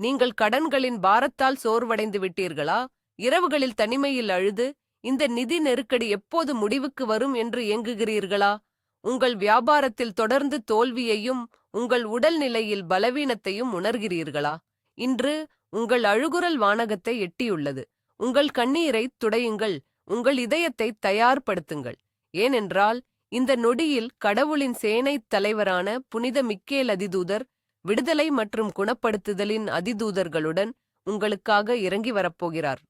நீங்கள் கடன்களின் பாரத்தால் சோர்வடைந்து விட்டீர்களா? இரவுகளில் தனிமையில் அழுது இந்த நிதி நெருக்கடி எப்போது முடிவுக்கு வரும் என்று ஏங்குகிறீர்களா? உங்கள் வியாபாரத்தில் தொடர்ந்து தோல்வியையும் உங்கள் உடல்நிலையில் பலவீனத்தையும் உணர்கிறீர்களா? இன்று உங்கள் அழுகுரல் வானகத்தை எட்டியுள்ளது. உங்கள் கண்ணீரை துடையுங்கள் உங்கள் இதயத்தை தயார்படுத்துங்கள். ஏனென்றால் இந்த நொடியில் கடவுளின் சேனைத் தலைவரான புனித மிக்கேல் அதிதூதர் விடுதலை மற்றும் குணப்படுத்துதலின் அதிதூதர்களுடன் உங்களுக்காக இறங்கி வரப்போகிறார்.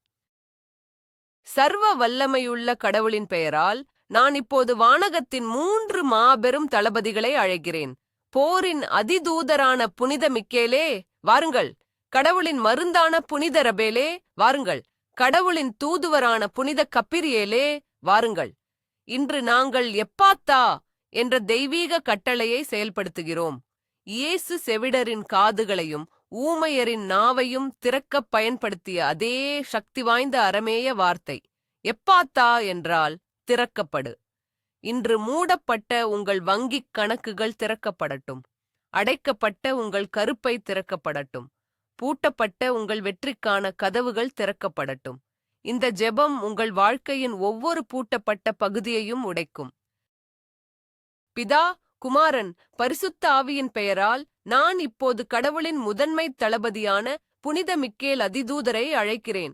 சர்வ வல்லமையுள்ள கடவுளின் பெயரால் நான் இப்போது வானகத்தின் மூன்று மாபெரும் தளபதிகளை அழைக்கிறேன். போரின் அதிதூதரான புனித மிக்கேலே வாருங்கள். கடவுளின் மருந்தான புனித ரபேலே வாருங்கள். கடவுளின் தூதுவரான புனித கப்பிரியேலே வாருங்கள். இன்று நாங்கள் எப்பாத்தா என்ற தெய்வீக கட்டளையை செயல்படுத்துகிறோம். இயேசு செவிடரின் காதுகளையும் ஊமையரின் நாவையும் திறக்கப் பயன்படுத்திய அதே சக்தி வாய்ந்த அரமேய வார்த்தை எப்பாத்தா என்றால் திறக்கப்படு. இன்று மூடப்பட்ட உங்கள் வங்கிக் கணக்குகள் திறக்கப்படட்டும். அடைக்கப்பட்ட உங்கள் கருப்பை திறக்கப்படட்டும். பூட்டப்பட்ட உங்கள் வெற்றிக்கான கதவுகள் திறக்கப்படட்டும். இந்த ஜெபம் உங்கள் வாழ்க்கையின் ஒவ்வொரு பூட்டப்பட்ட பகுதியையும் உடைக்கும். பிதா குமாரன் பரிசுத்த ஆவியின் பெயரால் நான் இப்போது கடவுளின் முதன்மை தளபதியான புனித மிக்கேல் அதிதூதரை அழைக்கிறேன்.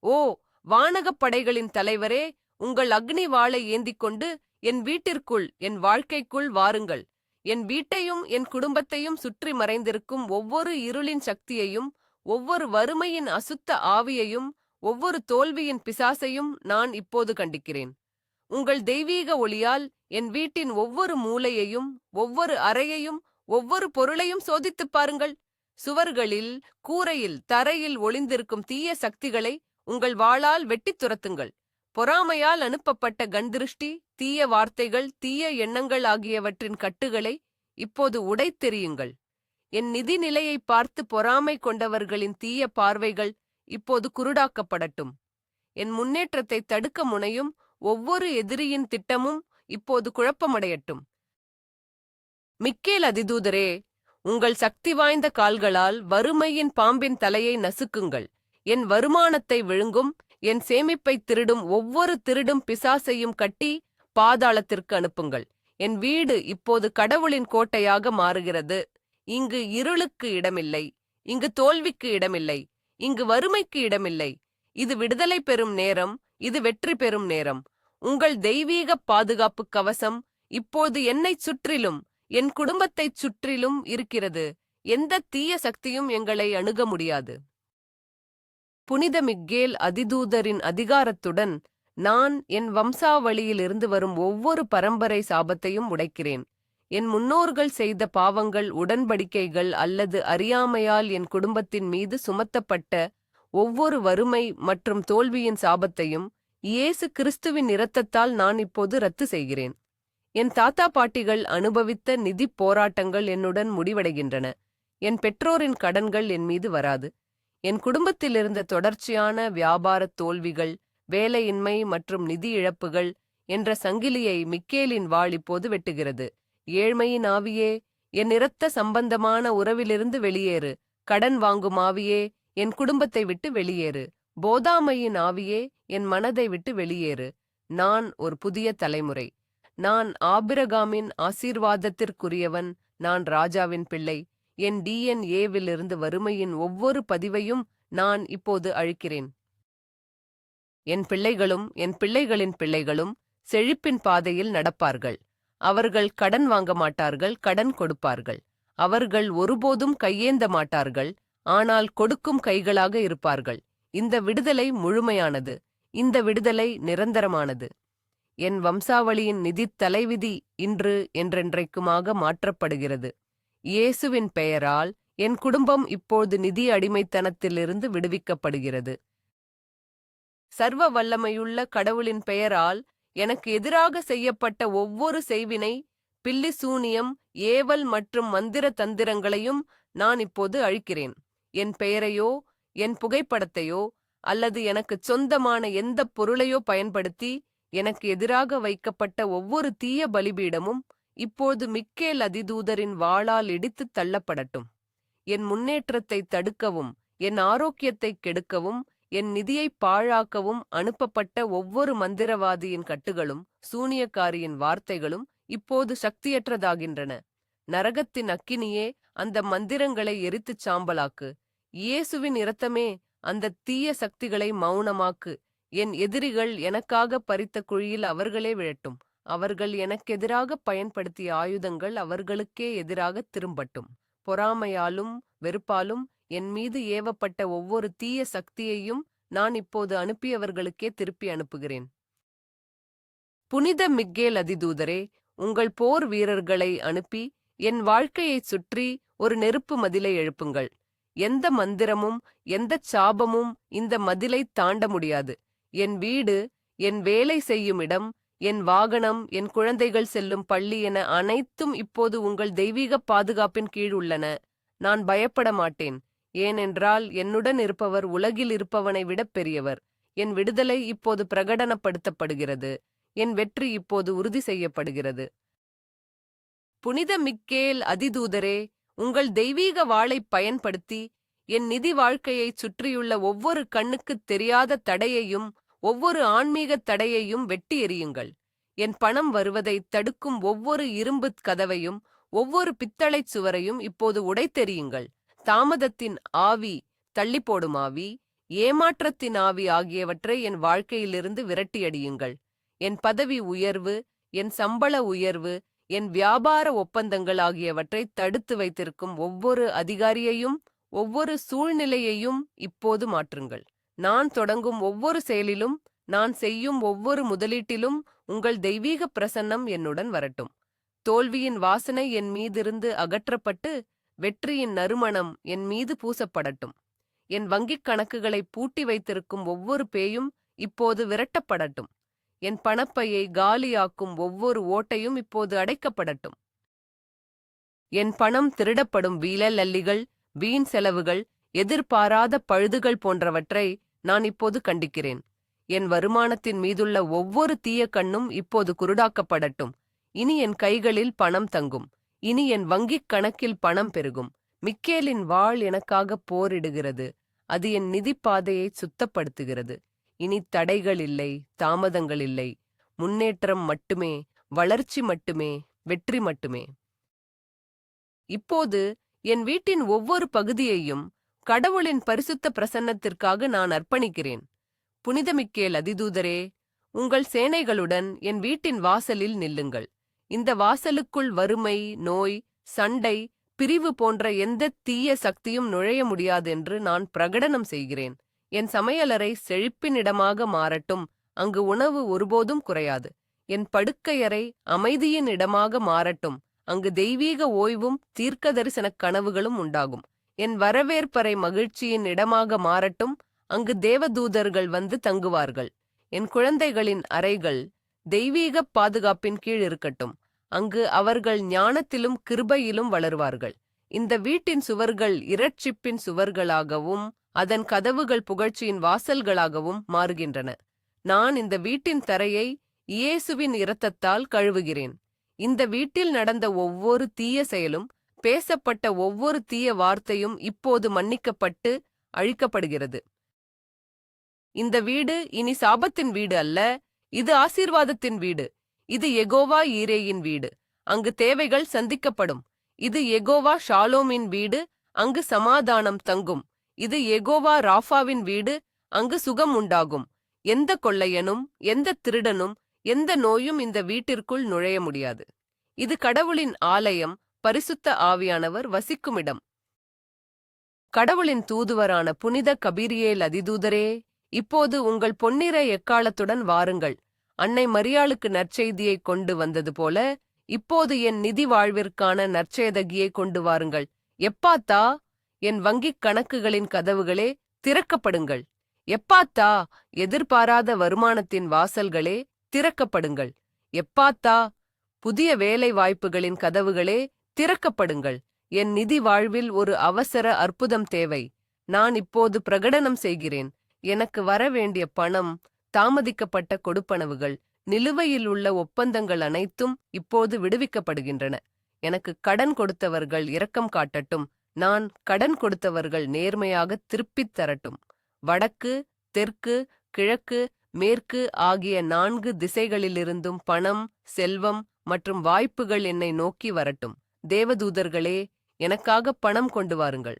ஓ வானகப் படைகளின் தலைவரே உங்கள் அக்னி வாளை ஏந்திக் கொண்டு என் வீட்டிற்குள் என் வாழ்க்கைக்குள் வாருங்கள். என் வீட்டையும் என் குடும்பத்தையும் சுற்றி மறைந்திருக்கும் ஒவ்வொரு இருளின் சக்தியையும் ஒவ்வொரு வறுமையின் அசுத்த ஆவியையும் ஒவ்வொரு தோல்வியின் பிசாசையும் நான் இப்போது கண்டிக்கிறேன். உங்கள் தெய்வீக ஒளியால் என் வீட்டின் ஒவ்வொரு மூலையையும் ஒவ்வொரு அறையையும் ஒவ்வொரு பொருளையும் சோதித்துப் பாருங்கள். சுவர்களில் கூரையில் தரையில் ஒளிந்திருக்கும் தீய சக்திகளை உங்கள் வாளால் வெட்டித் துரத்துங்கள். பொறாமையால் அனுப்பப்பட்ட கண்திருஷ்டி தீய வார்த்தைகள் தீய எண்ணங்கள் ஆகியவற்றின் கட்டுகளை இப்போது உடைத்தெறியுங்கள். என் நிதி நிலையை பார்த்து பொறாமை கொண்டவர்களின் தீய பார்வைகள் இப்போது குருடாக்கப்படட்டும். என் முன்னேற்றத்தை தடுக்க முனையும் ஒவ்வொரு எதிரியின் திட்டமும் இப்போது குழப்பமடையட்டும். மிக்கேல் அதிதூதரே உங்கள் சக்தி வாய்ந்த கால்களால் வறுமையின் பாம்பின் தலையை நசுக்குங்கள். என் வருமானத்தை விழுங்கும் என் சேமிப்பை திருடும் ஒவ்வொரு திருடும் பிசாசையும் கட்டி பாதாளத்திற்கு அனுப்புங்கள். என் வீடு இப்போது கடவுளின் கோட்டையாக மாறுகிறது. இங்கு இருளுக்கு இடமில்லை இங்கு தோல்விக்கு இடமில்லை இங்கு வறுமைக்கு இடமில்லை. இது விடுதலை பெறும் நேரம் இது வெற்றி பெறும் நேரம். உங்கள் தெய்வீக பாதுகாப்பு கவசம் இப்போது என்னைச் சுற்றிலும் என் குடும்பத்தைச் சுற்றிலும் இருக்கிறது. எந்த தீய சக்தியும் எங்களை அணுக முடியாது. புனித மிக்கேல் அதிதூதரின் அதிகாரத்துடன் நான் என் வம்சாவளியிலிருந்து வரும் ஒவ்வொரு பரம்பரை சாபத்தையும் உடைக்கிறேன். என் முன்னோர்கள் செய்த பாவங்கள் உடன்படிக்கைகள் அல்லது அறியாமையால் என் குடும்பத்தின் மீது சுமத்தப்பட்ட ஒவ்வொரு வறுமை மற்றும் தோல்வியின் சாபத்தையும் இயேசு கிறிஸ்துவின் இரத்தத்தால் நான் இப்போது ரத்து செய்கிறேன். என் தாத்தா பாட்டிகள் அனுபவித்த நிதிப் போராட்டங்கள் என்னுடன் முடிவடைகின்றன. என் பெற்றோரின் கடன்கள் என் மீது வராது. என் குடும்பத்திலிருந்த தொடர்ச்சியான வியாபாரத் தோல்விகள் வேலையின்மை மற்றும் நிதி இழப்புகள் என்ற சங்கிலியை மிக்கேலின் வாழ் இப்போது வெட்டுகிறது. ஏழ்மையின் ஆவியே என் இரத்த சம்பந்தமான உறவிலிருந்து வெளியேறு. கடன் வாங்கும் ஆவியே என் குடும்பத்தை விட்டு வெளியேறு. போதாமையின் ஆவியே என் மனதை விட்டு வெளியேறு. நான் ஒரு புதிய தலைமுறை. நான் ஆபிரகாமின் ஆசீர்வாதத்திற்குரியவன். நான் ராஜாவின் பிள்ளை. என் டிஎன்ஏவிலிருந்து வறுமையின் ஒவ்வொரு பதிவையும் நான் இப்போது அழிக்கிறேன். என் பிள்ளைகளும் என் பிள்ளைகளின் பிள்ளைகளும் செழிப்பின் பாதையில் நடப்பார்கள். அவர்கள் கடன் வாங்க மாட்டார்கள் கடன் கொடுப்பார்கள். அவர்கள் ஒருபோதும் கையேந்த மாட்டார்கள். ஆனால் கொடுக்கும் கைகளாக இருப்பார்கள். இந்த விடுதலை முழுமையானது. இந்த விடுதலை நிரந்தரமானது. என் வம்சாவளியின் நிதித் தலைவிதி இன்று என்றென்றைக்குமாக மாற்றப்படுகிறது. இயேசுவின் பெயரால் என் குடும்பம் இப்போது நிதி அடிமைத்தனத்திலிருந்து விடுவிக்கப்படுகிறது. சர்வ வல்லமையுள்ள கடவுளின் பெயரால் எனக்கு எதிராக செய்யப்பட்ட ஒவ்வொரு செய்வினை பில்லி சூனியம் ஏவல் மற்றும் மந்திர தந்திரங்களையும் நான் இப்போது அழிக்கிறேன். என் பெயரையோ என் புகைப்படத்தையோ அல்லது எனக்கு சொந்தமான எந்த பொருளையோ பயன்படுத்தி எனக்கு எதிராக வைக்கப்பட்ட ஒவ்வொரு தீய பலிபீடமும் இப்போது மிக்கேல் அதிதூதரின் வாளால் இடித்துத் தள்ளப்படட்டும். என் முன்னேற்றத்தை தடுக்கவும் என் ஆரோக்கியத்தை கெடுக்கவும் என் நிதியை பாழாக்கவும் அனுப்பப்பட்ட ஒவ்வொரு மந்திரவாதியின் கட்டுகளும் சூனியக்காரியின் வார்த்தைகளும் இப்போது சக்தியற்றதாகின்றன. நரகத்தின் அக்கினியே அந்த மந்திரங்களை எரித்துச் சாம்பலாக்கு. இயேசுவின் இரத்தமே அந்த தீய சக்திகளை மௌனமாக்கு. என் எதிரிகள் எனக்காக பறித்த குழியில் அவர்களே விழட்டும். அவர்கள் எனக்கெதிராக பயன்படுத்திய ஆயுதங்கள் அவர்களுக்கே எதிராக திரும்பட்டும். பொறாமையாலும் வெறுப்பாலும் என் மீது ஏவப்பட்ட ஒவ்வொரு தீய சக்தியையும் நான் இப்போது அனுப்பியவர்களுக்கே திருப்பி அனுப்புகிறேன். புனித மிக்கேல் அதிதூதரே உங்கள் போர் வீரர்களை அனுப்பி என் வாழ்க்கையைச் சுற்றி ஒரு நெருப்பு மதிலை எழுப்புங்கள். எந்த மந்திரமும் எந்தச் சாபமும் இந்த மதிலை தாண்ட முடியாது. என் வீடு என் வேலை செய்யும் இடம் என் வாகனம் என் குழந்தைகள் செல்லும் பள்ளி என அனைத்தும் இப்போது உங்கள் தெய்வீக பாதுகாப்பின் கீழ் உள்ளன. நான் பயப்பட மாட்டேன். ஏனென்றால் என்னுடன் இருப்பவர் உலகில் இருப்பவனை விடப் பெரியவர். என் விடுதலை இப்போது பிரகடனப்படுத்தப்படுகிறது. என் வெற்றி இப்போது உறுதி செய்யப்படுகிறது. புனித மிக்கேல் அதிதூதரே உங்கள் தெய்வீக வாளைப் பயன்படுத்தி என் நிதி வாழ்க்கையைச் சுற்றியுள்ள ஒவ்வொரு கண்ணுக்குத் தெரியாத தடையையும் ஒவ்வொரு ஆன்மீகத் தடையையும் வெட்டி எறியுங்கள். என் பணம் வருவதைத் தடுக்கும் ஒவ்வொரு இரும்புக் கதவையும் ஒவ்வொரு பித்தளைச் சுவரையும் இப்போது உடைத்தெறியுங்கள். தாமதத்தின் ஆவி தள்ளி போடும் ஆவி ஏமாற்றத்தின் ஆவி ஆகியவற்றை என் வாழ்க்கையிலிருந்து விரட்டியடியுங்கள். என் பதவி உயர்வு என் சம்பள உயர்வு என் வியாபார ஒப்பந்தங்கள் ஆகியவற்றை தடுத்து வைத்திருக்கும் ஒவ்வொரு அதிகாரியையும் ஒவ்வொரு சூழ்நிலையையும் இப்போது மாற்றுங்கள். நான் தொடங்கும் ஒவ்வொரு செயலிலும் நான் செய்யும் ஒவ்வொரு முதலீட்டிலும் உங்கள் தெய்வீக பிரசன்னம் என்னுடன் வரட்டும். தோல்வியின் வாசனை என் மீதிருந்து அகற்றப்பட்டு வெற்றியின் நறுமணம் என் மீது பூசப்படட்டும். என் வங்கிக் கணக்குகளை பூட்டி வைத்திருக்கும் ஒவ்வொரு பேயும் இப்போது விரட்டப்படட்டும். என் பணப்பையை காலியாக்கும் ஒவ்வொரு ஓட்டையும் இப்போது அடைக்கப்படட்டும். என் பணம் திருடப்படும் வீழல் அல்லிகள் வீண் செலவுகள் எதிர்பாராத பழுதுகள் போன்றவற்றை நான் இப்போது கண்டிக்கிறேன். என் வருமானத்தின் மீதுள்ள ஒவ்வொரு தீய கண்ணும் இப்போது குருடாக்கப்படட்டும். இனி என் கைகளில் பணம் தங்கும். இனி என் வங்கிக் கணக்கில் பணம் பெருகும். மிக்கேலின் வாழ் எனக்காக போரிடுகிறது. அது என் நிதிப் பாதையை சுத்தப்படுத்துகிறது. இனி தடைகள் இல்லை தாமதங்கள் இல்லை. முன்னேற்றம் மட்டுமே வளர்ச்சி மட்டுமே வெற்றி மட்டுமே. இப்போது என் வீட்டின் ஒவ்வொரு பகுதியையும் கடவுளின் பரிசுத்த பிரசன்னத்திற்காக நான் அர்ப்பணிக்கிறேன். புனிதமிக்கேல் அதிதூதரே உங்கள் சேனைகளுடன் என் வீட்டின் வாசலில் நில்லுங்கள். இந்த வாசலுக்குள் வறுமை நோய் சண்டை பிரிவு போன்ற எந்த தீய சக்தியும் நுழைய முடியாதென்று நான் பிரகடனம் செய்கிறேன். என் சமையலறை செழிப்பினிடமாக மாறட்டும் அங்கு உணவு ஒருபோதும் குறையாது. என் படுக்கையறை அமைதியின் இடமாக மாறட்டும் அங்கு தெய்வீக ஓய்வும் தீர்க்க தரிசன கனவுகளும் உண்டாகும். என் வரவேற்பறை மகிழ்ச்சியின் இடமாக மாறட்டும் அங்கு தேவதூதர்கள் வந்து தங்குவார்கள். என் குழந்தைகளின் அறைகள் தெய்வீக பாதுகாப்பின் கீழ் இருக்கட்டும் அங்கு அவர்கள் ஞானத்திலும் கிருபையிலும் வளருவார்கள். இந்த வீட்டின் சுவர்கள் இரட்சிப்பின் சுவர்களாகவும் அதன் கதவுகள் புகழ்ச்சியின் வாசல்களாகவும் மாறுகின்றன. நான் இந்த வீட்டின் தரையை இயேசுவின் இரத்தத்தால் கழுவுகிறேன். இந்த வீட்டில் நடந்த ஒவ்வொரு தீய செயலும் பேசப்பட்ட ஒவ்வொரு தீய வார்த்தையும் இப்போது மன்னிக்கப்பட்டு அழிக்கப்படுகிறது. இந்த வீடு இனி சாபத்தின் வீடு அல்ல இது ஆசீர்வாதத்தின் வீடு. இது எகோவா ஈரேயின் வீடு. அங்கு தேவைகள் சந்திக்கப்படும். இது எகோவா ஷாலோமின் வீடு அங்கு சமாதானம் தங்கும். இது எகோவா ராஃபாவின் வீடு அங்கு சுகம் உண்டாகும். எந்த கொள்ளையனும் எந்த திருடனும் எந்த நோயும் இந்த வீட்டிற்குள் நுழைய முடியாது. இது கடவுளின் ஆலயம் பரிசுத்த ஆவியானவர் வசிக்குமிடம். கடவுளின் தூதுவரான புனித கபீரியேல் அதிதூதரே இப்போது உங்கள் பொன்னிற எக்காலத்துடன் வாருங்கள். அன்னை மரியாளுக்கு நற்செய்தியை கொண்டு வந்தது போல இப்போது என் நிதி வாழ்விற்கான நற்செய்தகியை கொண்டு வாருங்கள். எப்பாத்தா? என் வங்கிக் கணக்குகளின் கதவுகளே திறக்கப்படுங்கள். எப்பாத்தா? எதிர்பாராத வருமானத்தின் வாசல்களே திறக்கப்படுங்கள். எப்பாத்தா? புதிய வேலை வாய்ப்புகளின் கதவுகளே திறக்கப்படுங்கள். என் நிதி வாழ்வில் ஒரு அவசர அற்புதம் தேவை. நான் இப்போது பிரகடனம் செய்கிறேன். எனக்கு வர வேண்டிய பணம் தாமதிக்கப்பட்ட கொடுப்பனவுகள். நிலுவையில் உள்ள ஒப்பந்தங்கள் அனைத்தும் இப்போது விடுவிக்கப்படுகின்றன. எனக்கு கடன் கொடுத்தவர்கள் இரக்கம் காட்டட்டும். நான் கடன் கொடுத்தவர்கள் நேர்மையாக திருப்பித் தரட்டும். வடக்கு தெற்கு கிழக்கு மேற்கு ஆகிய நான்கு திசைகளிலிருந்தும் பணம் செல்வம் மற்றும் வாய்ப்புகள் என்னை நோக்கி வரட்டும். தேவதூதர்களே எனக்காக பணம் கொண்டு வாருங்கள்.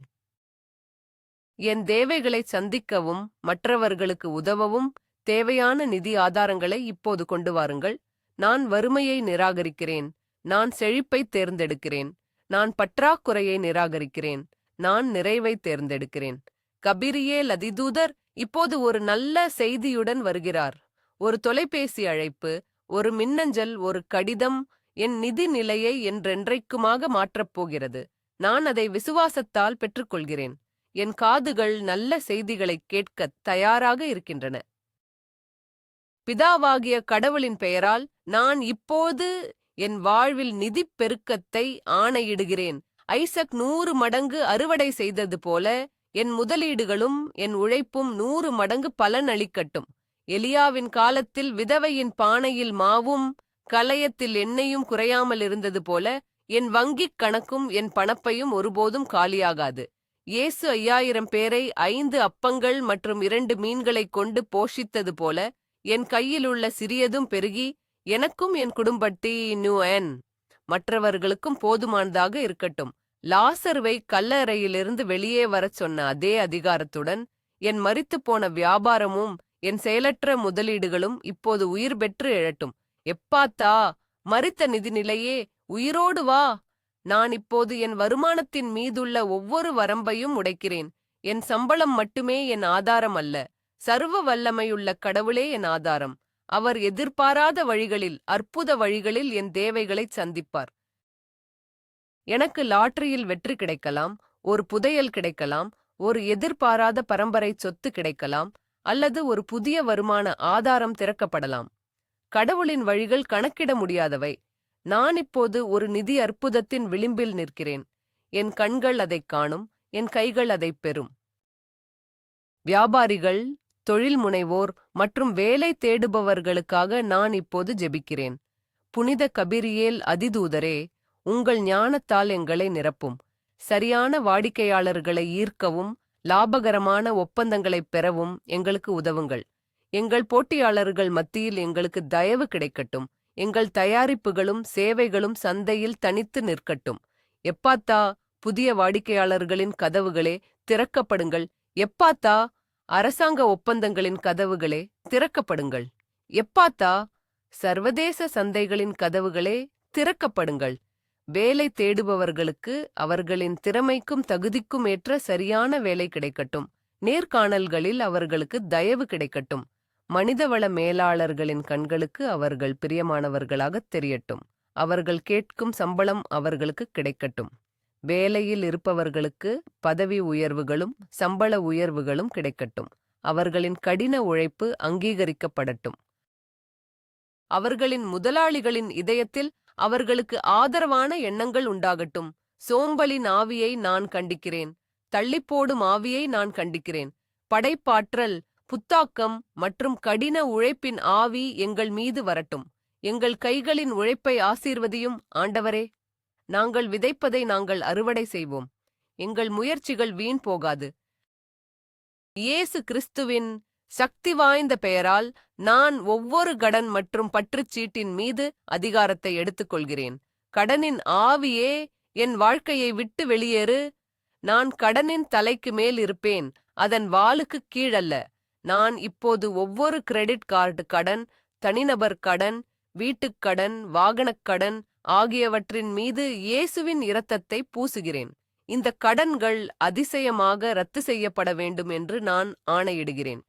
என் தேவைகளை சந்திக்கவும் மற்றவர்களுக்கு உதவவும் தேவையான நிதி ஆதாரங்களை இப்போது கொண்டு வாருங்கள். நான் வறுமையை நிராகரிக்கிறேன். நான் செழிப்பை தேர்ந்தெடுக்கிறேன். நான் பற்றாக்குறையை நிராகரிக்கிறேன். நான் நிறைவை தேர்ந்தெடுக்கிறேன். கபிரியே லதிதூதர் இப்போது ஒரு நல்ல செய்தியுடன் வருகிறார். ஒரு தொலைபேசி அழைப்பு ஒரு மின்னஞ்சல் ஒரு கடிதம் என் நிதி நிலையை என்றென்றைக்குமாக மாற்றப் போகிறது. நான் அதை விசுவாசத்தால் பெற்றுக்கொள்கிறேன். என் காதுகள் நல்ல செய்திகளைக் கேட்கத் தயாராக இருக்கின்றன. பிதாவாகிய கடவுளின் பெயரால் நான் இப்போது என் வாழ்வில் நிதிப் பெருக்கத்தை ஆணையிடுகிறேன். ஐசக் நூறு மடங்கு அறுவடை செய்தது போல என் முதலீடுகளும் என் உழைப்பும் நூறு மடங்கு பலனளிக்கட்டும் எலியாவின் காலத்தில் விதவையின் பானையில் மாவும் கலயத்தில் எண்ணெயும் குறையாமல் இருந்தது போல என் வங்கிக் கணக்கும் என் பணப்பையும் ஒருபோதும் காலியாகாது. இயேசு ஐயாயிரம் பேரை ஐந்து அப்பங்கள் மற்றும் இரண்டு மீன்களைக் கொண்டு போஷித்தது போல என் கையிலுள்ள சிறியதும் பெருகி எனக்கும் என் குடும்பத்தின் மற்றவர்களுக்கும் போதுமானதாக இருக்கட்டும். லாசர்வை கல்லறையிலிருந்து வெளியே வரச் சொன்ன அதே அதிகாரத்துடன் என் மரித்துப் போன வியாபாரமும் என் செயலற்ற முதலீடுகளும் இப்போது உயிர் பெற்று எழட்டும். எப்பாத்தா மரித்த நிதிநிலையே உயிரோடு வா. நான் இப்போது என் வருமானத்தின் மீதுள்ள ஒவ்வொரு வரம்பையும் உடைக்கிறேன். என் சம்பளம் மட்டுமே என் ஆதாரம் அல்ல. சர்வ வல்லமையுள்ள கடவுளே என் ஆதாரம். அவர் எதிர்பாராத வழிகளில் அற்புத வழிகளில் என் தேவைகளைச் சந்திப்பார். எனக்கு லாட்டரியில் வெற்றி கிடைக்கலாம் ஒரு புதையல் கிடைக்கலாம் ஒரு எதிர்பாராத பரம்பரை சொத்து கிடைக்கலாம் அல்லது ஒரு புதிய வருமான ஆதாரம் திறக்கப்படலாம். கடவுளின் வழிகள் கணக்கிட முடியாதவை. நான் இப்போது ஒரு நிதி அற்புதத்தின் விளிம்பில் நிற்கிறேன். என் கண்கள் அதைக் காணும் என் கைகள் அதைப் பெறும். வியாபாரிகள் தொழில் முனைவோர் மற்றும் வேலை தேடுபவர்களுக்காக நான் இப்போது ஜெபிக்கிறேன். புனித கபிரியேல் அதிதூதரே உங்கள் ஞானத்தால் எங்களை நிரப்பும். சரியான வாடிக்கையாளர்களை ஈர்க்கவும் லாபகரமான ஒப்பந்தங்களைப் பெறவும் எங்களுக்கு உதவுங்கள். எங்கள் போட்டியாளர்கள் மத்தியில் எங்களுக்கு தயவு கிடைக்கட்டும். எங்கள் தயாரிப்புகளும் சேவைகளும் சந்தையில் தனித்து நிற்கட்டும். எப்பாத்தா புதிய வாடிக்கையாளர்களின் கதவுகளே திறக்கப்படுங்கள். எப்பாத்தா அரசாங்க ஒப்பந்தங்களின் கதவுகளே திறக்கப்படுங்கள். எப்பாத்தா? சர்வதேச சந்தைகளின் கதவுகளே திறக்கப்படுங்கள். வேலை தேடுபவர்களுக்கு அவர்களின் திறமைக்கும் தகுதிக்கும் ஏற்ற சரியான வேலை கிடைக்கட்டும். நேர்காணல்களில் அவர்களுக்கு தயவு கிடைக்கட்டும். மனிதவள மேலாளர்களின் கண்களுக்கு அவர்கள் பிரியமானவர்களாகத் தெரியட்டும். அவர்கள் கேட்கும் சம்பளம் அவர்களுக்கு கிடைக்கட்டும். வேலையில் இருப்பவர்களுக்கு பதவி உயர்வுகளும் சம்பள உயர்வுகளும் கிடைக்கட்டும். அவர்களின் கடின உழைப்பு அங்கீகரிக்கப்படட்டும். அவர்களின் முதலாளிகளின் இதயத்தில் அவர்களுக்கு ஆதரவான எண்ணங்கள் உண்டாகட்டும். சோம்பலின் ஆவியை நான் கண்டிக்கிறேன். தள்ளிப்போடும் ஆவியை நான் கண்டிக்கிறேன். படைப்பாற்றல் புத்தாக்கம் மற்றும் கடின உழைப்பின் ஆவி எங்கள் மீது வரட்டும். எங்கள் கைகளின் உழைப்பை ஆசீர்வதியும். ஆண்டவரே நாங்கள் விதைப்பதை நாங்கள் அறுவடை செய்வோம். எங்கள் முயற்சிகள் வீண் போகாது. இயேசு கிறிஸ்துவின் சக்தி வாய்ந்த பெயரால் நான் ஒவ்வொரு கடன் மற்றும் பற்றுச்சீட்டின் மீது அதிகாரத்தை எடுத்துக்கொள்கிறேன். கடனின் ஆவியே என் வாழ்க்கையை விட்டு வெளியேறு. நான் கடனின் தலைக்கு மேல் இருப்பேன் அதன் வாளுக்கு கீழல்ல. நான் இப்போது ஒவ்வொரு கிரெடிட் கார்டு கடன் தனிநபர் கடன் வீட்டுக் கடன் வாகனக் கடன் ஆகியவற்றின் மீது இயேசுவின் இரத்தத்தை பூசுகிறேன். இந்த கடன்கள் அதிசயமாக ரத்து செய்யப்பட வேண்டும் என்று நான் ஆணையிடுகிறேன்.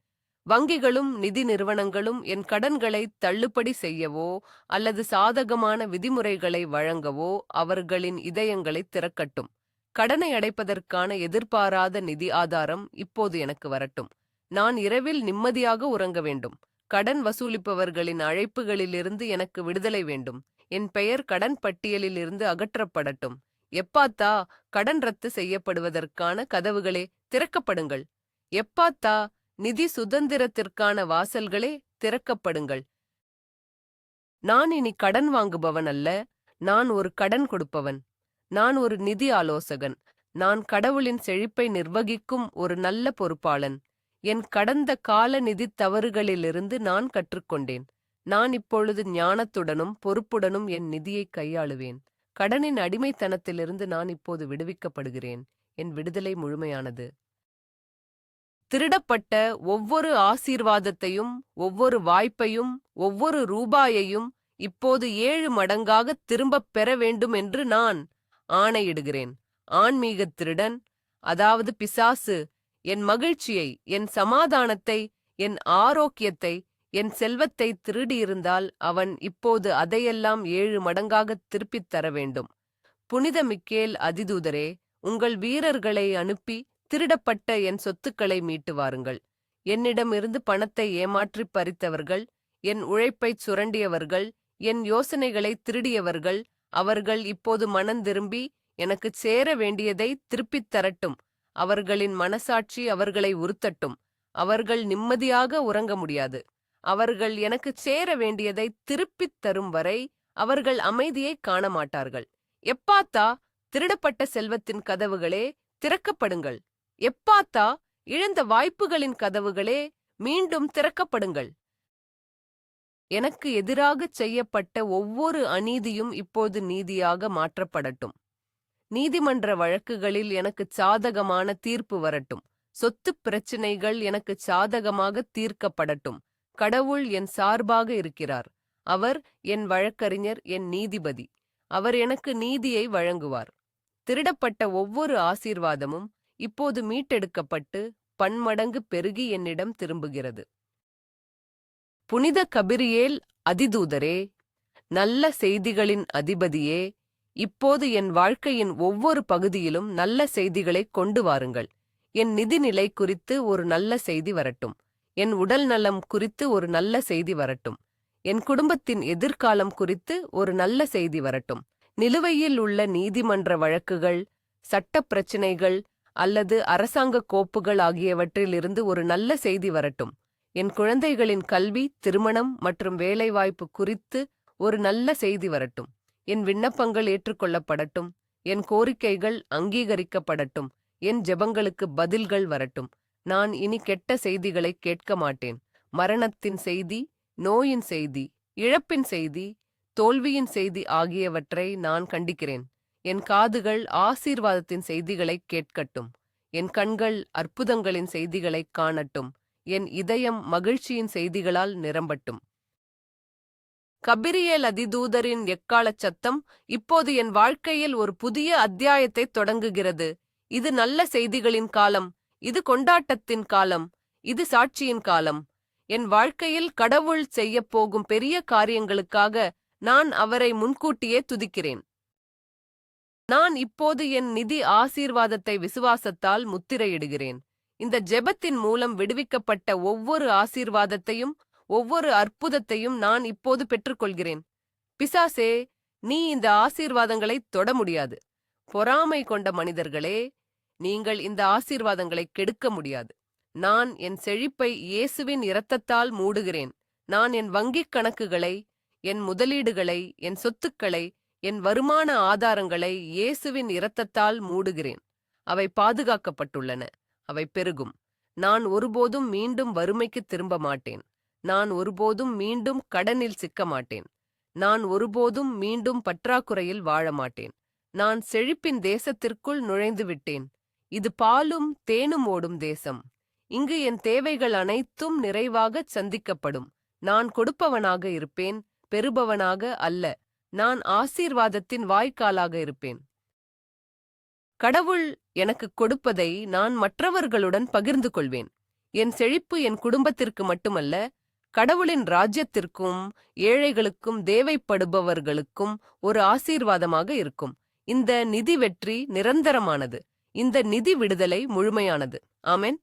வங்கிகளும் நிதி நிறுவனங்களும் என் கடன்களை தள்ளுபடி செய்யவோ அல்லது சாதகமான விதிமுறைகளை வழங்கவோ அவர்களின் இதயங்களை திறக்கட்டும். கடனை அடைப்பதற்கான எதிர்பாராத நிதி ஆதாரம் இப்போது எனக்கு வரட்டும். நான் இரவில் நிம்மதியாக உறங்க வேண்டும். கடன் வசூலிப்பவர்களின் அழைப்புகளிலிருந்து எனக்கு விடுதலை வேண்டும். என் பெயர் கடன் பட்டியலில் இருந்து அகற்றப்படட்டும். எப்பாத்தா கடன் ரத்து செய்யப்படுவதற்கான கதவுகளே திறக்கப்படுங்கள். எப்பாத்தா நிதி சுதந்திரத்திற்கான வாசல்களே திறக்கப்படுங்கள். நான் இனி கடன் வாங்குபவன் அல்ல நான் ஒரு கடன் கொடுப்பவன். நான் ஒரு நிதி ஆலோசகன். நான் கடவுளின் செழிப்பை நிர்வகிக்கும் ஒரு நல்ல பொறுப்பாளன். என் கடந்த கால நிதி தவறுகளிலிருந்து நான் கற்றுக்கொண்டேன். நான் இப்பொழுது ஞானத்துடனும் பொறுப்புடனும் என் நிதியை கையாளுவேன். கடனின் அடிமைத்தனத்திலிருந்து நான் இப்போது விடுவிக்கப்படுகிறேன். என் விடுதலை முழுமையானது. திருடப்பட்ட ஒவ்வொரு ஆசீர்வாதத்தையும் ஒவ்வொரு வாய்ப்பையும் ஒவ்வொரு ரூபாயையும் இப்போது ஏழு மடங்காக திரும்பப் பெற வேண்டும் என்று நான் ஆணையிடுகிறேன். ஆன்மீகத் திருடன் அதாவது பிசாசு என் மகிழ்ச்சியை என் சமாதானத்தை என் ஆரோக்கியத்தை என் செல்வத்தை திருடியிருந்தால் அவன் இப்போது அதையெல்லாம் ஏழு மடங்காகத் திருப்பித் தர வேண்டும். புனித மிக்கேல் அதிதூதரே உங்கள் வீரர்களை அனுப்பி திருடப்பட்ட என் சொத்துக்களை மீட்டு வாருங்கள். என்னிடமிருந்து பணத்தை ஏமாற்றிப் பறித்தவர்கள் என் உழைப்பைச் சுரண்டியவர்கள் என் யோசனைகளை திருடியவர்கள் அவர்கள் இப்போது மனந்திரும்பி எனக்குச் சேர வேண்டியதை திருப்பித் தரட்டும். அவர்களின் மனசாட்சி அவர்களை உறுத்தட்டும். அவர்கள் நிம்மதியாக உறங்க முடியாது. அவர்கள் எனக்குச் சேர வேண்டியதை திருப்பித் தரும் வரை அவர்கள் அமைதியை காண மாட்டார்கள் எப்பாத்தா திருடப்பட்ட செல்வத்தின் கதவுகளே திறக்கப்படுங்கள். எப்பாத்தா இழந்த வாய்ப்புகளின் கதவுகளே மீண்டும் திறக்கப்படுங்கள். எனக்கு எதிராகச் செய்யப்பட்ட ஒவ்வொரு அநீதியும் இப்போது நீதியாக மாற்றப்படட்டும். நீதிமன்ற வழக்குகளில் எனக்குச் சாதகமான தீர்ப்பு வரட்டும். சொத்துப் பிரச்சினைகள் எனக்குச் சாதகமாக தீர்க்கப்படட்டும். கடவுள் என் சார்பாக இருக்கிறார். அவர் என் வழக்கறிஞர் என் நீதிபதி. அவர் எனக்கு நீதியை வழங்குவார். திருடப்பட்ட ஒவ்வொரு ஆசீர்வாதமும் இப்போது மீட்டெடுக்கப்பட்டு பன்மடங்கு பெருகி என்னிடம் திரும்புகிறது. புனித கபிரியேல் அதிதூதரே நல்ல செய்திகளின் அதிபதியே இப்போது என் வாழ்க்கையின் ஒவ்வொரு பகுதியிலும் நல்ல செய்திகளை கொண்டு வாருங்கள். என் நிதிநிலை குறித்து ஒரு நல்ல செய்தி வரட்டும். என் உடல் நலம் குறித்து ஒரு நல்ல செய்தி வரட்டும். என் குடும்பத்தின் எதிர்காலம் குறித்து ஒரு நல்ல செய்தி வரட்டும். நிலுவையில் உள்ள நீதிமன்ற வழக்குகள் சட்ட பிரச்சினைகள் அல்லது அரசாங்க கோப்புகள் ஆகியவற்றிலிருந்து ஒரு நல்ல செய்தி வரட்டும். என் குழந்தைகளின் கல்வி திருமணம் மற்றும் வேலைவாய்ப்பு குறித்து ஒரு நல்ல செய்தி வரட்டும். என் விண்ணப்பங்கள் ஏற்றுக்கொள்ளப்படட்டும். என் கோரிக்கைகள் அங்கீகரிக்கப்படட்டும். என் ஜெபங்களுக்கு பதில்கள் வரட்டும். நான் இனி கெட்ட செய்திகளை கேட்க மாட்டேன். மரணத்தின் செய்தி நோயின் செய்தி இழப்பின் செய்தி தோல்வியின் செய்தி ஆகியவற்றை நான் கண்டிக்கிறேன். என் காதுகள் ஆசீர்வாதத்தின் செய்திகளை கேட்கட்டும். என் கண்கள் அற்புதங்களின் செய்திகளை காணட்டும். என் இதயம் மகிழ்ச்சியின் செய்திகளால் நிரம்பட்டும். கபிரியேல் அதிதூதரின் எக்காலச் சத்தம் இப்போது என் வாழ்க்கையில் ஒரு புதிய அத்தியாயத்தை தொடங்குகிறது. இது நல்ல செய்திகளின் காலம். இது கொண்டாட்டத்தின் காலம் இது சாட்சியின் காலம். என் வாழ்க்கையில் கடவுள் செய்யப் போகும் பெரிய காரியங்களுக்காக நான் அவரை முன்கூட்டியே துதிக்கிறேன். நான் இப்போது என் நிதி ஆசீர்வாதத்தை விசுவாசத்தால் முத்திரையிடுகிறேன். இந்த ஜெபத்தின் மூலம் விடுவிக்கப்பட்ட ஒவ்வொரு ஆசீர்வாதத்தையும் ஒவ்வொரு அற்புதத்தையும் நான் இப்போது பெற்றுக்கொள்கிறேன். பிசாசே நீ இந்த ஆசீர்வாதங்களை தொட முடியாது. பொறாமை கொண்ட மனிதர்களே நீங்கள் இந்த ஆசீர்வாதங்களை கெடுக்க முடியாது. நான் என் செழிப்பை இயேசுவின் இரத்தத்தால் மூடுகிறேன். நான் என் வங்கிக் கணக்குகளை என் முதலீடுகளை என் சொத்துக்களை என் வருமான ஆதாரங்களை இயேசுவின் இரத்தத்தால் மூடுகிறேன். அவை பாதுகாக்கப்பட்டுள்ளன. அவை பெருகும். நான் ஒருபோதும் மீண்டும் வறுமைக்கு திரும்ப மாட்டேன். நான் ஒருபோதும் மீண்டும் கடனில் சிக்க மாட்டேன். நான் ஒருபோதும் மீண்டும் பற்றாக்குறையில் வாழ மாட்டேன். நான் செழிப்பின் தேசத்திற்குள் நுழைந்து விட்டேன் இது பாலும் தேனும் ஓடும் தேசம். இங்கு என் தேவைகள் அனைத்தும் நிறைவாகச் சந்திக்கப்படும். நான் கொடுப்பவனாக இருப்பேன் பெறுபவனாக அல்ல. நான் ஆசீர்வாதத்தின் வாய்க்காலாக இருப்பேன். கடவுள் எனக்கு கொடுப்பதை நான் மற்றவர்களுடன் பகிர்ந்து கொள்வேன். என் செழிப்பு என் குடும்பத்திற்கு மட்டுமல்ல கடவுளின் ராஜ்யத்திற்கும் ஏழைகளுக்கும் தேவைப்படுபவர்களுக்கும் ஒரு ஆசீர்வாதமாக இருக்கும். இந்த நிதி வெற்றி நிரந்தரமானது. இந்த நிதி விடுதலை முழுமையானது. ஆமென்.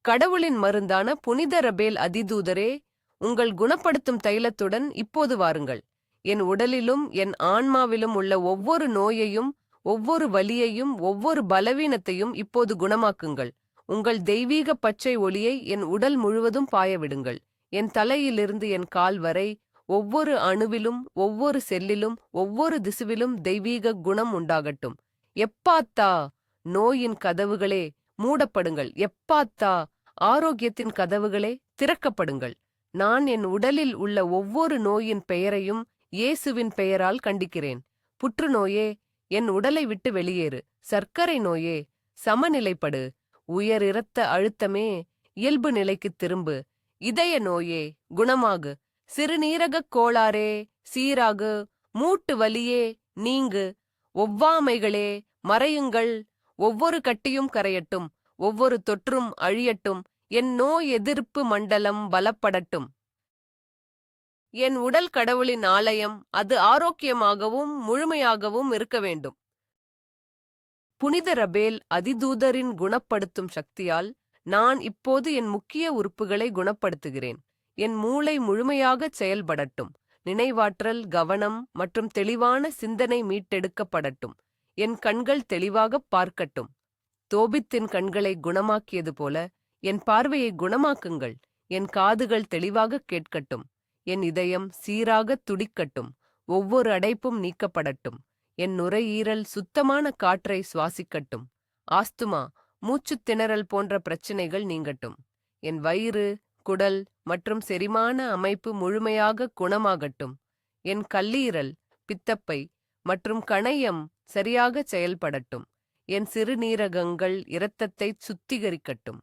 கடவுளின் மருந்தான புனித ரபேல் அதிதூதரே உங்கள் குணப்படுத்தும் தைலத்துடன் இப்போது வாருங்கள். என் உடலிலும் என் ஆன்மாவிலும் உள்ள ஒவ்வொரு நோயையும் ஒவ்வொரு வலியையும் ஒவ்வொரு பலவீனத்தையும் இப்போது குணமாக்குங்கள். உங்கள் தெய்வீக பச்சை ஒளியை என் உடல் முழுவதும் பாயவிடுங்கள். என் தலையிலிருந்து என் கால் வரை ஒவ்வொரு அணுவிலும் ஒவ்வொரு செல்லிலும் ஒவ்வொரு திசுவிலும் தெய்வீக குணம் உண்டாகட்டும். எப்பாத்தா? நோயின் கதவுகளே மூடப்படுங்கள். எப்பாத்தா? ஆரோக்கியத்தின் கதவுகளே திறக்கப்படுங்கள். நான் என் உடலில் உள்ள ஒவ்வொரு நோயின் பெயரையும் இயேசுவின் பெயரால் கண்டிக்கிறேன். புற்றுநோயே என் உடலை விட்டு வெளியேறு. சர்க்கரை நோயே சமநிலைப்படு. உயர் இரத்த அழுத்தமே இயல்பு நிலைக்குத் திரும்பு. இதய நோயே குணமாகு. சிறுநீரகக் கோளாறே சீராகு. மூட்டு வலியே நீங்கு. ஒவ்வாமைகளே மறையுங்கள். ஒவ்வொரு கட்டியும் கரையட்டும் ஒவ்வொரு தொற்றும் அழியட்டும் என் நோய் எதிர்ப்பு மண்டலம் பலப்படட்டும். என் உடல் கடவுளின் ஆலயம் அது ஆரோக்கியமாகவும் முழுமையாகவும் இருக்க வேண்டும். புனித ரபேல் அதிதூதரின் குணப்படுத்தும் சக்தியால் நான் இப்போது என் முக்கிய உறுப்புகளை குணப்படுத்துகிறேன். என் மூளை முழுமையாகச் செயல்படட்டும். நினைவாற்றல் கவனம் மற்றும் தெளிவான சிந்தனை மீட்டெடுக்கப்படட்டும். என் கண்கள் தெளிவாகப் பார்க்கட்டும். தோபித்தின் கண்களை குணமாக்கியது போல என் பார்வையை குணமாக்குங்கள். என் காதுகள் தெளிவாகக் கேட்கட்டும். என் இதயம் சீராக துடிக்கட்டும். ஒவ்வொரு அடைப்பும் நீக்கப்படட்டும். என் நுரையீரல் சுத்தமான காற்றை சுவாசிக்கட்டும். ஆஸ்துமா மூச்சுத் திணறல் போன்ற பிரச்சினைகள் நீங்கட்டும். என் வயிறு குடல் மற்றும் செரிமான அமைப்பு முழுமையாக குணமாகட்டும். என் கல்லீரல் பித்தப்பை மற்றும் கணையம் சரியாக செயல்படட்டும். என் சிறுநீரகங்கள் இரத்தத்தை சுத்திகரிக்கட்டும்.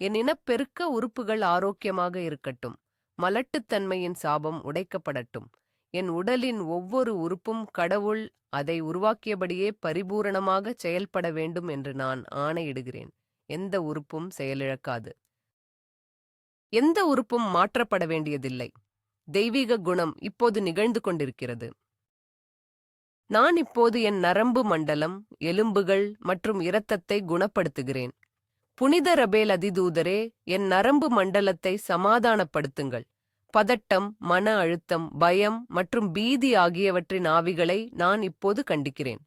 என் இனப்பெருக்க உறுப்புகள் ஆரோக்கியமாக இருக்கட்டும். மலட்டுத்தன்மையின் சாபம் உடைக்கப்படட்டும். என் உடலின் ஒவ்வொரு உறுப்பும் கடவுள் அதை உருவாக்கியபடியே பரிபூரணமாக செயல்பட வேண்டும் என்று நான் ஆணையிடுகிறேன். எந்த உறுப்பும் செயலிழக்காது. எந்த உறுப்பும் மாற்றப்பட வேண்டியதில்லை. தெய்வீக குணம் இப்போது நிகழ்ந்து கொண்டிருக்கிறது. நான் இப்போது என் நரம்பு மண்டலம் எலும்புகள் மற்றும் இரத்தத்தை குணப்படுத்துகிறேன். புனித ரபேல் அதிதூதரே என் நரம்பு மண்டலத்தை சமாதானப்படுத்துங்கள். பதட்டம் மன அழுத்தம் பயம் மற்றும் பீதி ஆகியவற்றின் ஆவிகளை நான் இப்போது கண்டிக்கிறேன்.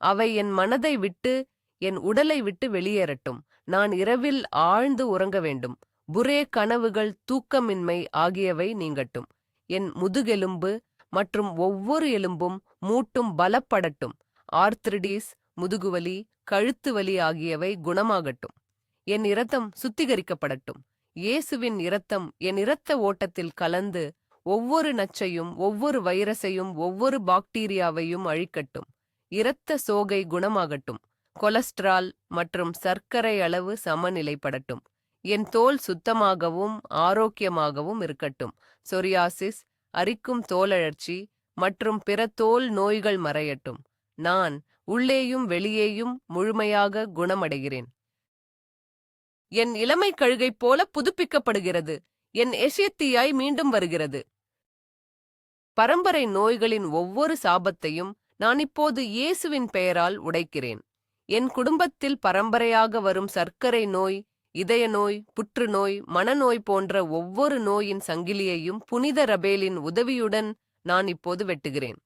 அவை என் மனதை விட்டு என் உடலை விட்டு வெளியேறட்டும். நான் இரவில் ஆழ்ந்து உறங்க வேண்டும். புரே கனவுகள் தூக்கமின்மை ஆகியவை நீங்கட்டும். என் முதுகெலும்பு மற்றும் ஒவ்வொரு எலும்பும் மூட்டும் பலப்படட்டும். ஆர்த்ரிடீஸ் முதுகுவலி கழுத்து வலி ஆகியவை குணமாகட்டும். என் இரத்தம் சுத்திகரிக்கப்படட்டும். இயேசுவின் இரத்தம் என் இரத்த ஓட்டத்தில் கலந்து ஒவ்வொரு நச்சையும் ஒவ்வொரு வைரஸையும் ஒவ்வொரு பாக்டீரியாவையும் அழிக்கட்டும். இரத்த சோகை குணமாகட்டும். கொலஸ்ட்ரால் மற்றும் சர்க்கரை அளவு சமநிலைப்படட்டும். என் தோல் சுத்தமாகவும் ஆரோக்கியமாகவும் இருக்கட்டும். சொரியாசிஸ் அரிக்கும் தோலழற்சி மற்றும் பிற தோல் நோய்கள் மறையட்டும். நான் உள்ளேயும் வெளியேயும் முழுமையாக குணமடைகிறேன். என் இளமை கழுகை போல புதுப்பிக்கப்படுகிறது. என் எஷியத்தியாய் மீண்டும் வருகிறது. பரம்பரை நோய்களின் ஒவ்வொரு சாபத்தையும் நான் இப்போது இயேசுவின் பெயரால் உடைக்கிறேன். என் குடும்பத்தில் பரம்பரையாக வரும் சர்க்கரை நோய் இதய நோய் புற்றுநோய் மனநோய் போன்ற ஒவ்வொரு நோயின் சங்கிலியையும் புனித ரபேலின் உதவியுடன் நான் இப்போது வெட்டுகிறேன்.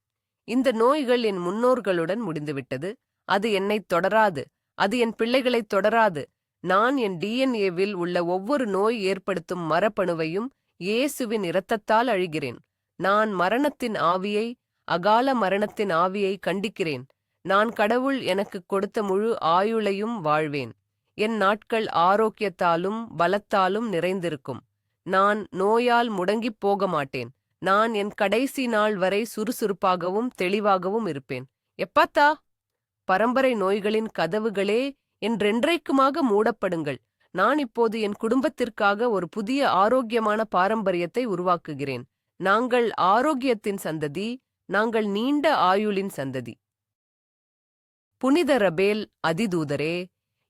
இந்த நோய்கள் என் முன்னோர்களுடன் முடிந்துவிட்டது. அது என்னைத் தொடராது. அது என் பிள்ளைகளைத் தொடராது. நான் என் டிஎன்ஏவில் உள்ள ஒவ்வொரு நோய் ஏற்படுத்தும் மரப்பணுவையும் இயேசுவின் இரத்தத்தால் அழிகிறேன். நான் மரணத்தின் ஆவியை அகால மரணத்தின் ஆவியை கண்டிக்கிறேன். நான் கடவுள் எனக்கு கொடுத்த முழு ஆயுளையும் வாழ்வேன். என் நாட்கள் ஆரோக்கியத்தாலும் பலத்தாலும் நிறைந்திருக்கும். நான் நோயால் முடங்கிப் போக மாட்டேன். நான் என் கடைசி நாள் வரை சுறுசுறுப்பாகவும் தெளிவாகவும் இருப்பேன். எப்பாத்தா பரம்பரை நோய்களின் கதவுகளே என்றென்றைக்குமாக மூடப்படுங்கள். நான் இப்போது என் குடும்பத்திற்காக ஒரு புதிய ஆரோக்கியமான பாரம்பரியத்தை உருவாக்குகிறேன். நாங்கள் ஆரோக்கியத்தின் சந்ததி நாங்கள் நீண்ட ஆயுளின் சந்ததி. புனித ரபேல் அதிதூதரே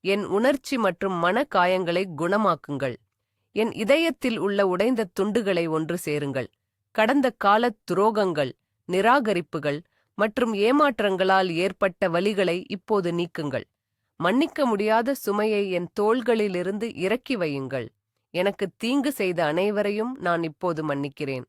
என் உணர்ச்சி மற்றும் மன காயங்களை குணமாக்குங்கள். என் இதயத்தில் உள்ள உடைந்த துண்டுகளை ஒன்று சேருங்கள். கடந்த காலத் துரோகங்கள் நிராகரிப்புகள் மற்றும் ஏமாற்றங்களால் ஏற்பட்ட வலிகளை இப்போது நீக்குங்கள். மன்னிக்க முடியாத சுமையை என் தோள்களிலிருந்து இறக்கி வையுங்கள். எனக்கு தீங்கு செய்த அனைவரையும் நான் இப்போது மன்னிக்கிறேன்.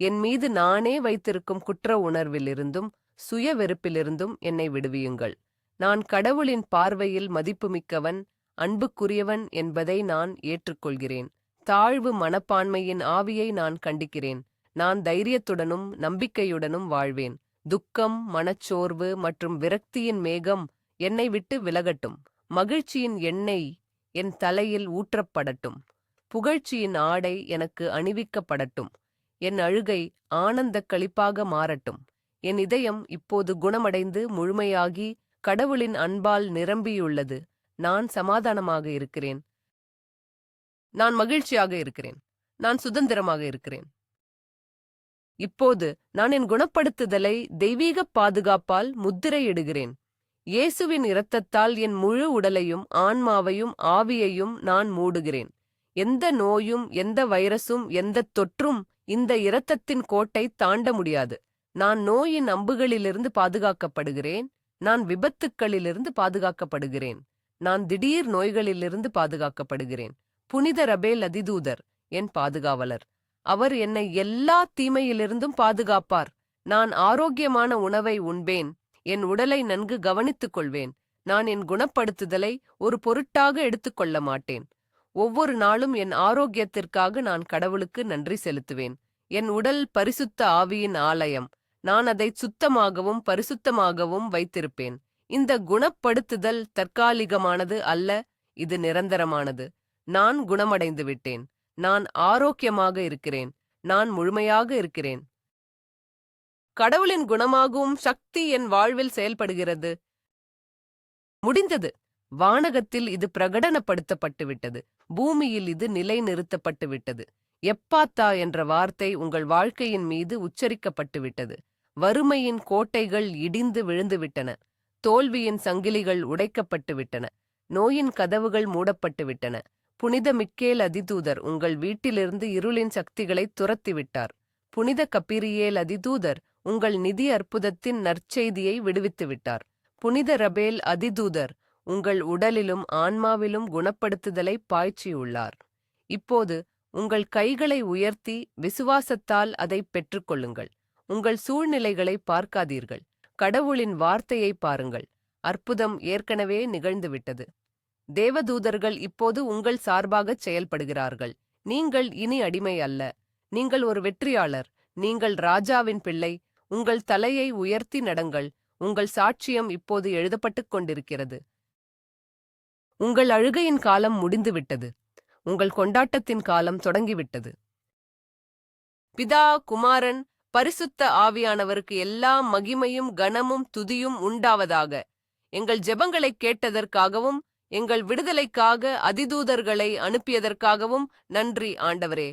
என் மீது நானே வைத்திருக்கும் குற்ற உணர்விலிருந்தும் சுய வெறுப்பிலிருந்தும் என்னை விடுவியுங்கள். நான் கடவுளின் பார்வையில் மதிப்புமிக்கவன் அன்புக்குரியவன் என்பதை நான் ஏற்றுக்கொள்கிறேன். தாழ்வு மனப்பான்மையின் ஆவியை நான் கண்டிக்கிறேன். நான் தைரியத்துடனும் நம்பிக்கையுடனும் வாழ்வேன். துக்கம் மனச்சோர்வு மற்றும் விரக்தியின் மேகம் என்னை விட்டு விலகட்டும். மகிழ்ச்சியின் எண்ணெய் என் தலையில் ஊற்றப்படட்டும். புகழ்ச்சியின் ஆடை எனக்கு அணிவிக்கப்படட்டும். என் அழுகை ஆனந்தக் களிப்பாக மாறட்டும். என் இதயம் இப்போது குணமடைந்து முழுமையாகி கடவுளின் அன்பால் நிரம்பியுள்ளது. நான் சமாதானமாக இருக்கிறேன். நான் மகிழ்ச்சியாக இருக்கிறேன். நான் சுதந்திரமாக இருக்கிறேன். இப்போது நான் என் குணப்படுத்துதலை தெய்வீக பாதுகாப்பால் முத்திரையிடுகிறேன். இயேசுவின் இரத்தத்தால் என் முழு உடலையும் ஆன்மாவையும் ஆவியையும் நான் மூடுகிறேன். எந்த நோயும் எந்த வைரஸும் எந்த தொற்றும் இந்த இரத்தத்தின் கோட்டை தாண்ட முடியாது. நான் நோயின் அம்புகளிலிருந்து பாதுகாக்கப்படுகிறேன். நான் விபத்துக்களிலிருந்து பாதுகாக்கப்படுகிறேன். நான் திடீர் நோய்களிலிருந்து பாதுகாக்கப்படுகிறேன். புனித ரபேல் அதிதூதர் என் பாதுகாவலர். அவர் என்னை எல்லா தீமையிலிருந்தும் பாதுகாப்பார். நான் ஆரோக்கியமான உணவை உண்பேன். என் உடலை நன்கு கவனித்துக் கொள்வேன் நான் என் குணப்படுத்துதலை ஒரு பொருட்டாக எடுத்துக்கொள்ள மாட்டேன். ஒவ்வொரு நாளும் என் ஆரோக்கியத்திற்காக நான் கடவுளுக்கு நன்றி செலுத்துவேன். என் உடல் பரிசுத்த ஆவியின் ஆலயம். நான் அதை சுத்தமாகவும் பரிசுத்தமாகவும் வைத்திருப்பேன். இந்த குணப்படுத்துதல் தற்காலிகமானது அல்ல இது நிரந்தரமானது. நான் குணமடைந்து விட்டேன். நான் ஆரோக்கியமாக இருக்கிறேன். நான் முழுமையாக இருக்கிறேன். கடவுளின் குணமாகவும் சக்தி என் வாழ்வில் செயல்படுகிறது. முடிந்தது. வானகத்தில் இது பிரகடனப்படுத்தப்பட்டுவிட்டது. பூமியில் இது நிலைநிறுத்தப்பட்டு விட்டது எப்பாத்தா என்ற வார்த்தை உங்கள் வாழ்க்கையின் மீது உச்சரிக்கப்பட்டு விட்டது வறுமையின் கோட்டைகள் இடிந்து விழுந்துவிட்டன. தோல்வியின் சங்கிலிகள் உடைக்கப்பட்டு விட்டன நோயின் கதவுகள் மூடப்பட்டு விட்டன புனித மிக்கேல் அதிதூதர் உங்கள் வீட்டிலிருந்து இருளின் சக்திகளை துரத்திவிட்டார். புனித கப்பிரியேல் அதிதூதர் உங்கள் நிதி அற்புதத்தின் நற்செய்தியை விடுவித்துவிட்டார். புனித ரபேல் அதிதூதர் உங்கள் உடலிலும் ஆன்மாவிலும் குணப்படுத்துதலை பாய்ச்சியுள்ளார். இப்போது உங்கள் கைகளை உயர்த்தி விசுவாசத்தால் அதை பெற்றுக்கொள்ளுங்கள். உங்கள் சூழ்நிலைகளை பார்க்காதீர்கள். கடவுளின் வார்த்தையை பாருங்கள். அற்புதம் ஏற்கனவே நிகழ்ந்துவிட்டது. தேவதூதர்கள் இப்போது உங்கள் சார்பாகச் செயல்படுகிறார்கள். நீங்கள் இனி அடிமை அல்ல. நீங்கள் ஒரு வெற்றியாளர். நீங்கள் ராஜாவின் பிள்ளை. உங்கள் தலையை உயர்த்தி நடங்கள். உங்கள் சாட்சியம் இப்போது எழுதப்பட்டுக் கொண்டிருக்கிறது. உங்கள் அழுகையின் காலம் முடிந்துவிட்டது. உங்கள் கொண்டாட்டத்தின் காலம் தொடங்கிவிட்டது. பிதா குமாரன் பரிசுத்த ஆவியானவருக்கு எல்லா மகிமையும் கனமும் துதியும் உண்டாவதாக. எங்கள் ஜெபங்களை கேட்டதற்காகவும் எங்கள் விடுதலைக்காக அதிதூதர்களை அனுப்பியதற்காகவும் நன்றி ஆண்டவரே.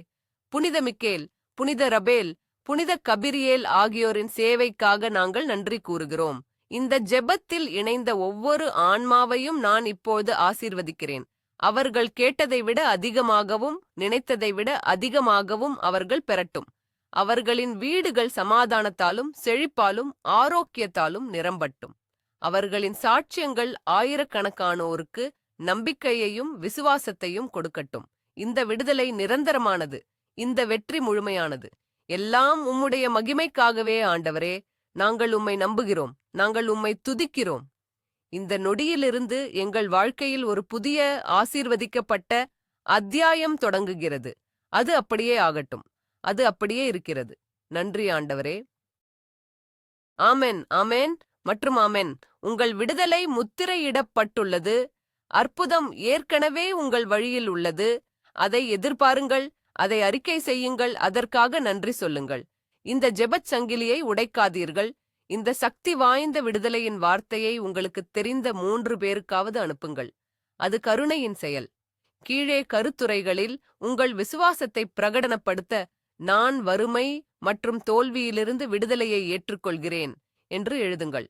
புனித மிக்கேல் புனித ரபேல் புனித கபிரியேல் ஆகியோரின் சேவைக்காக நாங்கள் நன்றி கூறுகிறோம். இந்த ஜெபத்தில் இணைந்த ஒவ்வொரு ஆன்மாவையும் நான் இப்போது ஆசீர்வதிக்கிறேன். அவர்கள் கேட்டதை விட அதிகமாகவும் நினைத்ததை விட அதிகமாகவும் அவர்கள் பெறட்டும். அவர்களின் வீடுகள் சமாதானத்தாலும் செழிப்பாலும் ஆரோக்கியத்தாலும் நிரம்பட்டும். அவர்களின் சாட்சியங்கள் ஆயிரக்கணக்கானோருக்கு நம்பிக்கையையும் விசுவாசத்தையும் கொடுக்கட்டும். இந்த விடுதலை நிரந்தரமானது. இந்த வெற்றி முழுமையானது. எல்லாம் உம்முடைய மகிமைக்காகவே ஆண்டவரே நாங்கள் உம்மை நம்புகிறோம். நாங்கள் உம்மை துதிக்கிறோம். இந்த நொடியிலிருந்து எங்கள் வாழ்க்கையில் ஒரு புதிய ஆசீர்வதிக்கப்பட்ட அத்தியாயம் தொடங்குகிறது. அது அப்படியே ஆகட்டும். அது அப்படியே இருக்கிறது. நன்றி ஆண்டவரே. ஆமென் ஆமென் மற்றும் ஆமென். உங்கள் விடுதலை முத்திரையிடப்பட்டுள்ளது. அற்புதம் ஏற்கனவே உங்கள் வழியில் உள்ளது. அதை எதிர்பாருங்கள் அதை அறிக்கை செய்யுங்கள் அதற்காக நன்றி சொல்லுங்கள். இந்த ஜெபச் சங்கிலியை உடைக்காதீர்கள். இந்த சக்தி வாய்ந்த விடுதலையின் வார்த்தையை உங்களுக்கு தெரிந்த மூன்று பேருக்காவது அனுப்புங்கள். அது கருணையின் செயல். கீழே கருத்துரைகளில் உங்கள் விசுவாசத்தை பிரகடனப்படுத்த நான் வறுமை மற்றும் தோல்வியிலிருந்து விடுதலையை ஏற்றுக்கொள்கிறேன் என்று எழுதுங்கள்.